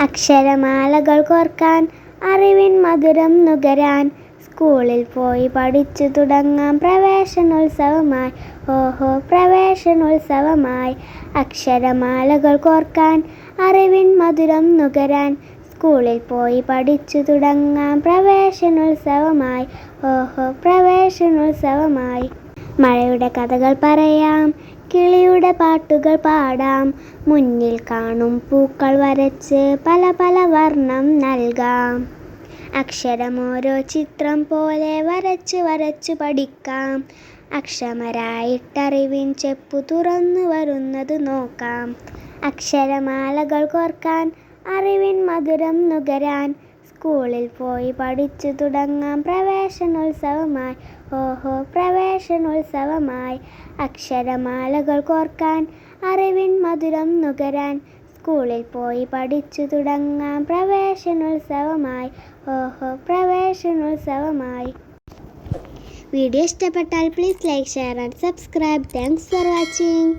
അക്ഷരമാലകൾ കോർക്കാൻ അറിവിൻ മധുരം നുകരാൻ സ്കൂളിൽ പോയി പഠിച്ചു തുടങ്ങാം പ്രവേശനോത്സവമായി. ഓഹോ പ്രവേശനോത്സവമായി. അക്ഷരമാലകൾ കോർക്കാൻ അറിവിൻ മധുരം നുകരാൻ സ്കൂളിൽ പോയി പഠിച്ചു തുടങ്ങാം പ്രവേശനോത്സവമായി. ഓഹോ പ്രവേശനോത്സവമായി. മഴയുടെ കഥകൾ പറയാം കിളിയുടെ പാട്ടുകൾ പാടാം മുന്നിൽ കാണും പൂക്കൾ വരച്ച് പല പല വർണം നൽകാം. അക്ഷരം ഓരോ ചിത്രം പോലെ വരച്ച് വരച്ച് പഠിക്കാം. അക്ഷമരായിട്ടറിവിൻ ചെപ്പു തുറന്നു വരുന്നത് നോക്കാം. അക്ഷരമാലകൾ കോർക്കാൻ അറിവിൻ മധുരം നുകരാൻ സ്കൂളിൽ പോയി പഠിച്ചു തുടങ്ങാം. പ്രവേശനോത്സവമായി. ഓഹോ പ്രവേശനോത്സവമായി. അക്ഷരമാലകൾ കോർക്കാൻ അറിവിൻ മധുരം നുകരാൻ സ്കൂളിൽ പോയി പഠിച്ചു തുടങ്ങാം. പ്രവേശനോത്സവമായി. ഓഹോ പ്രവേശനോത്സവമായി. വീഡിയോ ഇഷ്ടപ്പെട്ടാൽ please like share and subscribe thanks for watching